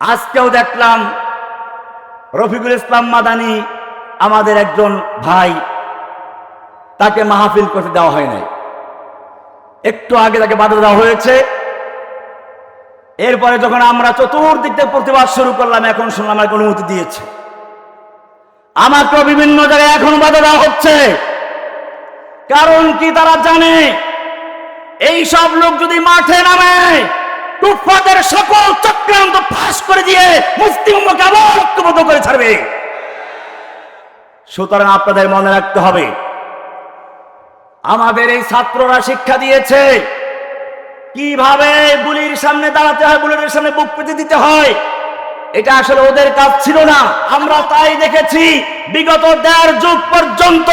আজকেও দেখলাম রফিকুল ইসলাম মাদানি আমাদের একজন ভাই, তাকে মাহফিল করতে দেওয়া হয় নাই। একটু আগে তাকে বাধা দেওয়া হয়েছে। এরপরে যখন আমরা চতুর্দিক থেকে প্রতিবাদ শুরু করলাম, এখন শুনলাম আমাকে অনুমতি দিয়েছে। আমাকেও বিভিন্ন জায়গায় এখন বাধা দেওয়া হচ্ছে। কারণ কি তারা জানে এই সব লোক যদি মাঠে নামে টুফাদের সকল চক্রান্ত ফাঁস করে দিয়ে উম্মাকে আবার ঐক্যবদ্ধ করে ছাড়বে। সুতরাং আপনাদের মনে রাখতে হবে, আমাদের এই ছাত্ররা শিক্ষা দিয়েছে, কীভাবে গুলির সামনে দাঁড়াতে হয়, বুলেটের সামনে বুক পেতে দিতে হয়, এটা আসলে ওদের কাজ ছিল না, আমরা তাই দেখেছি। বিগত দেড় যুগ পর্যন্ত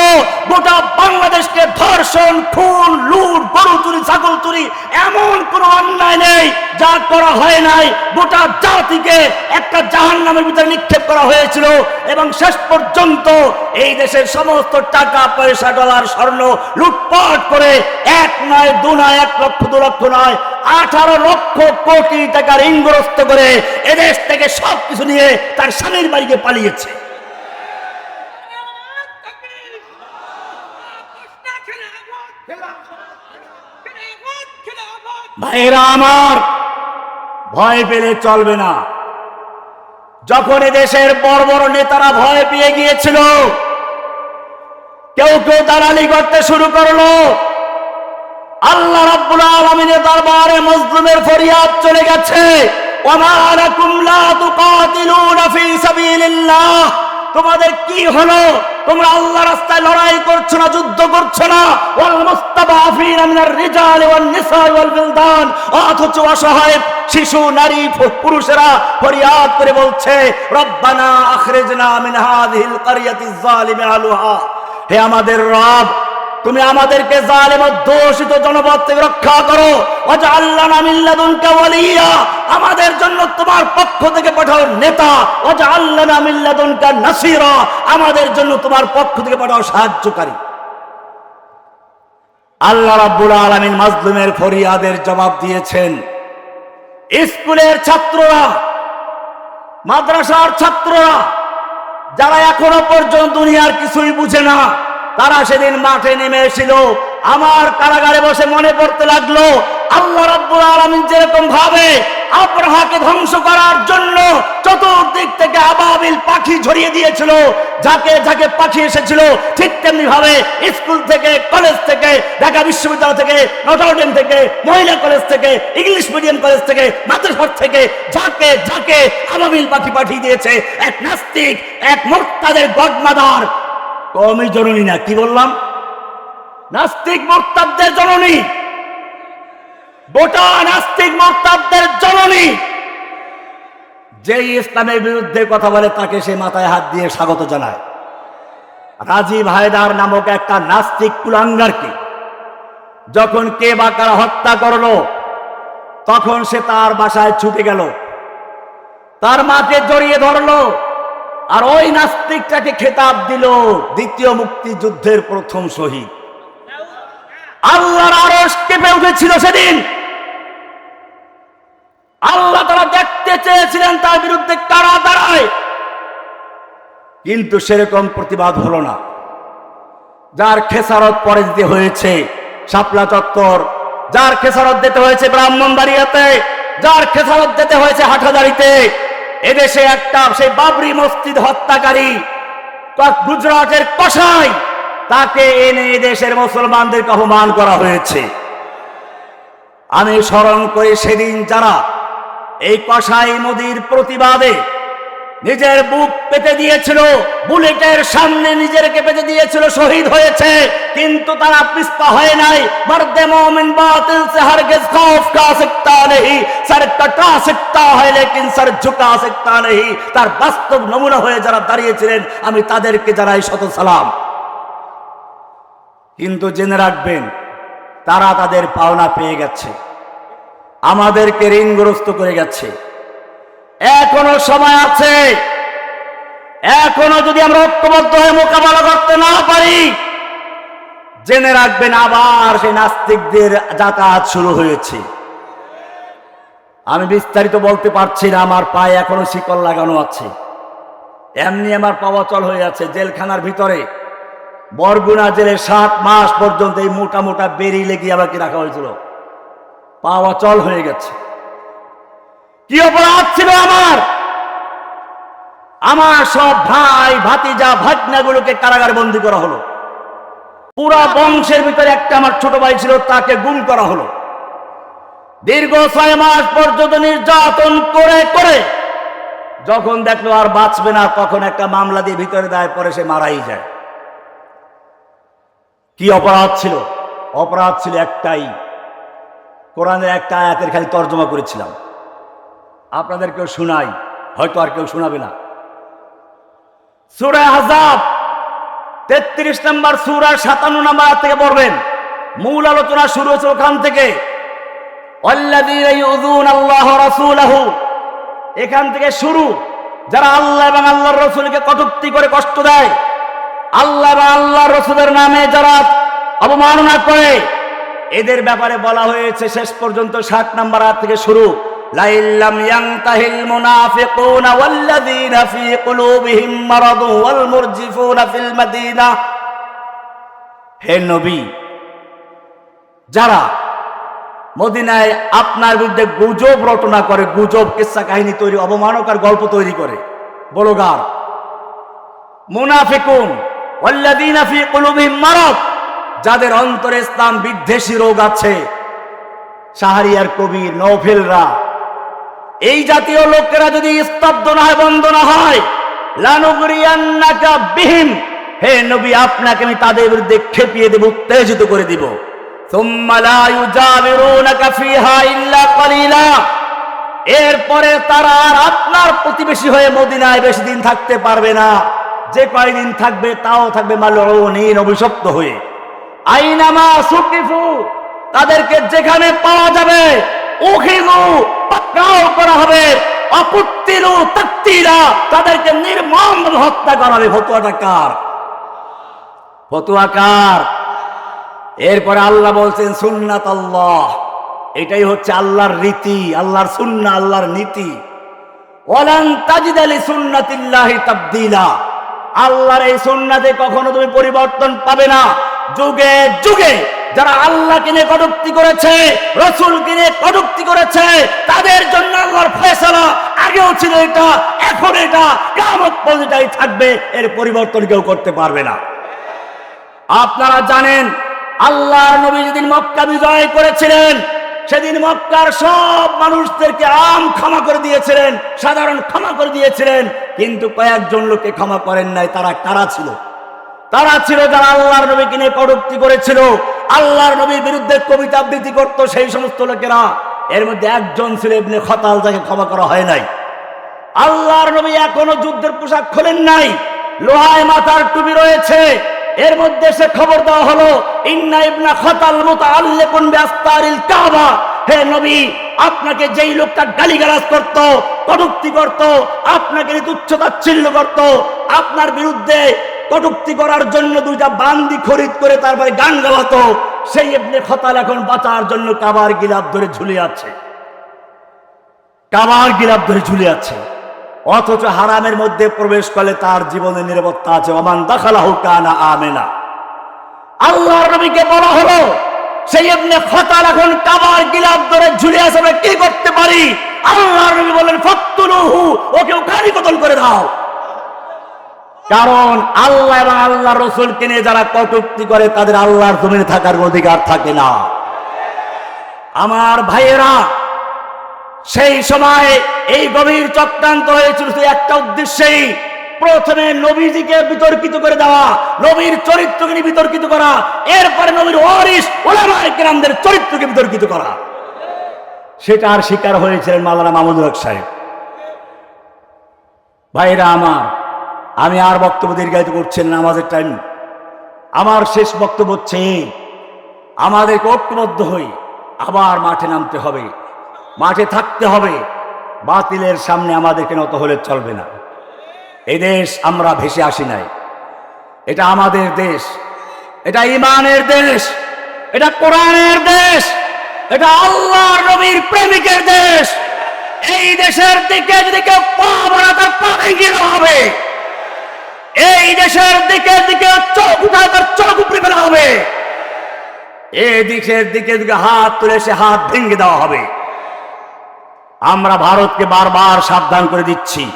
গোটা বাংলাদেশকে ধর্ষণ, খুন, লুট গরু চুরি ছাগল চুরি এমন কোনো অন্যায় নেই যা করা হয় নাই। গোটা জাতিকে একটা জাহান নামের ভিতরে নিক্ষেপ করা হয়েছিল এবং শেষ পর্যন্ত এই দেশের সমস্ত টাকা, পয়সা, ডলার, স্বর্ণ লুটপাট করে এক নয়, দু নয়, এক লক্ষ, দু লক্ষ নয়, আঠারো লক্ষ কোটি টাকা ঋণগ্রস্ত করে এদেশ থেকে সব কিছু নিয়ে তার স্বামীর বাড়িকে পালিয়েছে। ভাইরা আমার, ভয় পেলে চলবে না। যখন দেশের বড় বড় নেতারা ভয় পেয়ে গিয়েছিল, কেউ কেউ দালালি করতে শুরু করল। আল্লাহ রাব্বুল আলামিনের দরবারে মজলুমের ফরিয়াদ চলে গেছে। ওমা লাকুম লা তুকাতিলুনা ফি সাবিলিল্লাহ। তোমাদের কি হলো? তোমরা আল্লাহ রাস্তায় লড়াই করছ না, যুদ্ধ করছ না? ওয়াল মুস্তাবাফিন মিনার রিজাল ওয়াল নিসা ওয়াল বিলদান। অথচ অসহায় শিশু, নারী পুরুষেরা ফরিয়াদ করে বলছে, রব্বানা আখরিজনা মিন হাযিহিল কারিয়াতিজ জালিমি আলুহা। হে আমাদের রব তুমি আমাদেরকে জালেম দোষিত জনপদ থেকে রক্ষা করো। আল্লাহ আমাদের জন্য তোমার পক্ষ থেকে পাঠাও নেতা। অজা আল্লাহ আমাদের জন্য তোমার পক্ষ থেকে পাঠাও সাহায্যকারী। আল্লাহ রাব্বুল আলামিন মাজলুমের ফরিয়াদের জবাব দিয়েছেন। স্কুলের ছাত্ররা, মাদ্রাসার ছাত্ররা, যারা এখনও পর্যন্ত দুনিয়ার কিছুই বুঝে না তারা সেদিন মাঠে নেমে এসেছিল। আমার কারাগারে বসে মনে পড়তে লাগল, আল্লাহ রাব্বুল আলামিন যেরকম ভাবে আব্রাহাকে ধ্বংস করার জন্য চতুর্দিক থেকে আবাবিল পাখি ঝরিয়ে দিয়েছিল, যাকে যাকে পাখি এসেছিল, ঠিক তেমনি ভাবে স্কুল থেকে, কলেজ থেকে, ঢাকা বিশ্ববিদ্যালয় থেকে নটরডেম থেকে, মহিলা কলেজ থেকে, ইংলিশ মিডিয়াম কলেজ থেকে, মাদ্রাসা থেকে, যাকে যাকে আবাবিল পাখি পাঠিয়ে দিয়েছে, এক নাস্তিক, এক মোর্তাদের গডমাদার কমই জননী না, কি বললাম? নাস্তিক মোর্তাদের জননী। গোটা নাস্তিক মোর্তাদের জননী। যেই ইসলামের বিরুদ্ধে কথা বলে, তাকে সে মাথায় হাত দিয়ে স্বাগত জানায়। রাজীব হায়দার নামক একটা নাস্তিক কুলাঙ্গারকে যখন কে বা কারা হত্যা করল, তখন সে তার বাসায় ছুটে গেল। তার মাকে জড়িয়ে ধরলো। আর ওই নাস্তিকটাকে খেতাব দিল দ্বিতীয় মুক্তিযুদ্ধের প্রথম শহীদ। আল্লাহর আরশ কেঁপে উঠেছিল সেদিন। আল্লাহ তারা দেখতে চেয়েছিলেন তার বিরুদ্ধে কারা দাঁড়ায়। কিন্তু সেরকম প্রতিবাদ হলো না। যার খেসারত পরে দিতে হয়েছে শাপলা চত্বর, যার খেসারত দিতে হয়েছে ব্রাহ্মণবাড়িয়াতে, যার খেসারত দিতে হয়েছে হাটাদারিতে এদেশে একটা সেই বাবরি মসজিদ হত্যাকারী গুজরাটের কষাই তাকে এনে দেশের মুসলমানদেরকে অপমান করা হয়েছে। আমি স্মরণ করি সেদিন যারা এই কষাই নদীর প্রতিবাদে নিজের বুক পেতে দিয়েছিল বুলেটের সামনে নিজেরকে পেতে দিয়েছিল শহীদ হয়েছে কিন্তু তারা পিস্পা হয় নাই মর্দে মোমিন বাতিল से हरगिज खौफ का सकता नहीं सर कटा सकता है लेकिन सर झुका सकता नहीं তার বাস্তব নমুনা হয়ে যারা দাঁড়িয়েছিলেন আমি তাদেরকে জানাই শত সালাম কিন্তু জেনে রাখবেন তারা তাদের পাওনা পেয়ে গেছে আমাদেরকে ঋণগ্রস্ত করে গেছে এখনও সময় আছে। এখনও যদি আমরা ঐক্যবদ্ধ হয়ে মোকাবেলা করতে না পারি, জেনে রাখবেন আবার সেই নাস্তিকদের যাতায়াত শুরু হয়েছে। আমি বিস্তারিত বলতে পারছি না, আমার পায়ে এখনও শিকল লাগানো আছে। এমনি আমার পাওয়া চল হয়ে আছে জেলখানার ভিতরে। বরগুনা জেলে সাত মাস পর্যন্ত এই মোটা মোটা বেরি লেগে আমাকে রাখা হয়েছিল। পাওয়া চল হয়ে গেছে। কি অপরাধ ছিল আমার? আমার সব ভাই, ভাতিজা, ভাগনাগুলোকে কারাগারে বন্দি করা হলো। পুরা বংশের ভিতরে একটা আমার ছোট ভাই ছিল, তাকে গুম করা হলো। দীর্ঘ ছয় মাস পর্যন্ত নির্যাতন করে করে যখন দেখল আর বাঁচবে না, তখন একটা মামলা দিয়ে ভিতরে দেয়, পরে সে মারাই যায়। কি অপরাধ ছিল? অপরাধ ছিল একটাই। কোরআনের একটা আয়াতের খালি তর্জমা করেছিলাম। আপনাদেরকেও শোনাই, হয়তো আর কেউ শোনাবে না। সুরা হাজাব তেত্রিশ নম্বর সুরা, সাতান্ন নম্বর থেকে পড়বেন। মূল আলোচনা শুরু হয়েছে ওখান থেকে। এখান থেকে শুরু। যারা আল্লাহ এবং আল্লাহর রসুলকে কটূক্তি করে কষ্ট দেয়, আল্লাহ এবং আল্লাহর রসুলের নামে যারা অবমাননা করে, এদের ব্যাপারে বলা হয়েছে শেষ পর্যন্ত ষাট নাম্বার থেকে শুরু। লাইল্লাম ইয়ান্তাহিল মুনাফিকুনা ওয়াল্লাযীনা ফী কুলুবিহিম মারাদু ওয়াল মুরজিফুনা ফিল মাদিনা। হে নবী, যারা মদিনায় আপনার বিরুদ্ধে গুজব রটনা করে, গুজব, কিসা কাহিনী তৈরি অবমানকার গল্প তৈরি করে, বলগার, মুনাফিকুন ফী কুলুবিহিম মারাদ, যাদের অন্তরে ইসলাম বিদ্বেষী রোগ আছে, শাহরিয়ার কবির নৌফেলরা এই জাতীয় লোকেরা যদি স্তব্ধ না হয়, বন্ধ না হয় বিহিম। হে নবী, আপনাকে আমি তাদের বিরুদ্ধে খেপিয়ে দেব, উত্তেজিত করে দিব। এরপরে তারা আর আপনার প্রতিবেশী হয়ে মদিনায় বেশি দিন থাকতে পারবে না। যে কয়দিন থাকবে, তাও থাকবে মালউনিন, অভিশপ্ত হয়ে। আইনামা সুকিফু, তাদেরকে যেখানে পাওয়া যাবে উখিজু পাকড়াও করা তাদেরকে নির্মম হত্যা করা হবে। ফতুয়াটা কার? ফতুয়া কার? এরপরে আল্লাহ বলছেন, সুন্নাত আল্লাহ। এটাই হচ্ছে আল্লাহর রীতি, আল্লাহর সুন্না, আল্লাহর নীতি। ওয়ালান তাজিদ আলী সুন্নাতিল্লাহি তাবদিলা। আল্লাহর এই সুন্নাতে কখনো তুমি পরিবর্তন পাবে না। যুগে যুগে যারা আল্লাহ কিনে কটুক্তি করেছে রসুল কিনে কটুক্তি করেছে, তাদের জন্য আল্লাহর ফয়সালা আগেও ছিল এটা, এখন এটা কামত পর্যন্তই থাকবে, এর পরিবর্তন কেউ করতে পারবে না। আপনারা জানেন আল্লাহ নবী যেদিন মক্কা বিজয় করেছিলেন, সেদিন মক্কার সব মানুষদেরকে আম ক্ষমা করে দিয়েছিলেন, সাধারণ ক্ষমা করে দিয়েছিলেন, কিন্তু কয়েকজন লোককে ক্ষমা করেন নাই, তারা কারা ছিল? তারা ছিল যারা আল্লাহর নবীকে নিয়ে কটূক্তি করেছিল। আল্লাহর নবীর বিরুদ্ধে কবিতা আবৃত্তি করত সেই সমস্ত লোকেরা। এর মধ্যে একজন ছিল ইবনে খতাল, যাকে ক্ষমা করা হয় নাই। আল্লাহর নবী এখনও যুদ্ধের পোশাক খোলেন নাই। লোহায় মাথার টুপি রয়েছে। এর মধ্যে সে খবর দেওয়া হলো, ইন্না ইবনা খতাল মুতাআল্লিকুন বিআস্তারিল কাবা। হে নবী, আপনাকে যেই লোকটা গালিগালাজ করত, কটূক্তি করত, আপনাকে নিয়ে তুচ্ছতাচ্ছিল্য করত, আপনার বিরুদ্ধে কটূক্তি করার জন্য দুইটা বান্দি খরিদ করে তারপরে গান গাওয়াতো। সেই ইবনে খতাল এখন বাঁচার জন্য কাবার গিলাপ ধরে ঝুলে আছে। কাবার গিলাপ ধরে ঝুলে আছে। অথচ হারামের মধ্যে প্রবেশ করলে তার জীবনে নিরাপত্তা আছে। অমান দাখালাহু কানা আমেনা। আল্লাহর নবীকে বলা হলো, সেই এমনি খতার এখন কাবার গিলাপ ধরে ঝুলে আছে, আমরা কি করতে পারি? আল্লাহর নবী বলেন ফত্তুলুহু, ওকে খালি কতল করে দাও। কারণ আল্লাহ এবং আল্লাহ রসুলকে নিয়ে যারা কটুক্তি করে, তাদের আল্লাহর জমিনে থাকার অধিকার থাকে না। আমার ভাইয়েরা, সেই সময় এই গভীর চক্রান্ত হয়েছিল একটা উদ্দেশ্যেই। প্রথমে নবীজিকে বিতর্কিত করে দেওয়া, নবীর চরিত্রকে বিতর্কিত করা, এরপরে নবীর ওয়ারিস ওলামায়ে কেরামদের চরিত্রকে বিতর্কিত করা। সেটার শিকার হয়েছিলেন মাওলানা মাহমুদুল হক সাহেব। ভাইরা আমার আমি আর বক্তব্য দীর্ঘায়িত করছেন না আমাদের টাইম আমার শেষ বক্তব্য হচ্ছে, আমাদেরকে ঐক্যবদ্ধ হই আবার মাঠে নামতে হবে। মাঠে থাকতে হবে। বাতিলের সামনে আমাদেরকে নত হলে চলবে না। এই দেশ আমরা ভেসে আসি নাই। এটা আমাদের দেশ। এটা ইমানের দেশ। এটা কোরআনের দেশ। এটা আল্লাহর নবীর প্রেমিকের দেশ। এই দেশের দিকে যদি কেউ পা তার পা হবে? এই দেশের দিকে দিকে চোখ উঠায় তার চোখ উপরে ফেলা হবে। এই দেশের দিকে দিকে হাত তুলে সে হাত ভেঙে দেওয়া হবে। আমরা ভারতকে বারবার সাবধান করে দিচ্ছি।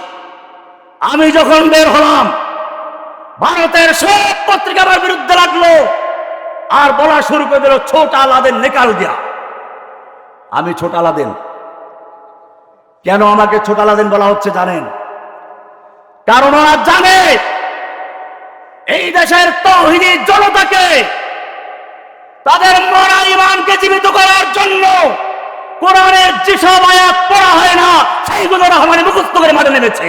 আমি যখন বের হলাম, ভারতের সব পত্রিকা আমার বিরুদ্ধে লাগল। আর বলা শুরু করে দিল, ছোট আলাদের নেকাল দিয়া। আমি ছোট আলাদেন কেন আমাকে ছোট আলাদেন বলা হচ্ছে জানেন? কারণ ওরা জানে এই দেশের তহিনী জনতাকে তাদের মরা ইমানকে জীবিত করার জন্য কোরআনের যেসব আয়াত পড়া হয় না, সেইগুলো রহমানে মুখস্থ করে মাঠে নেমেছে।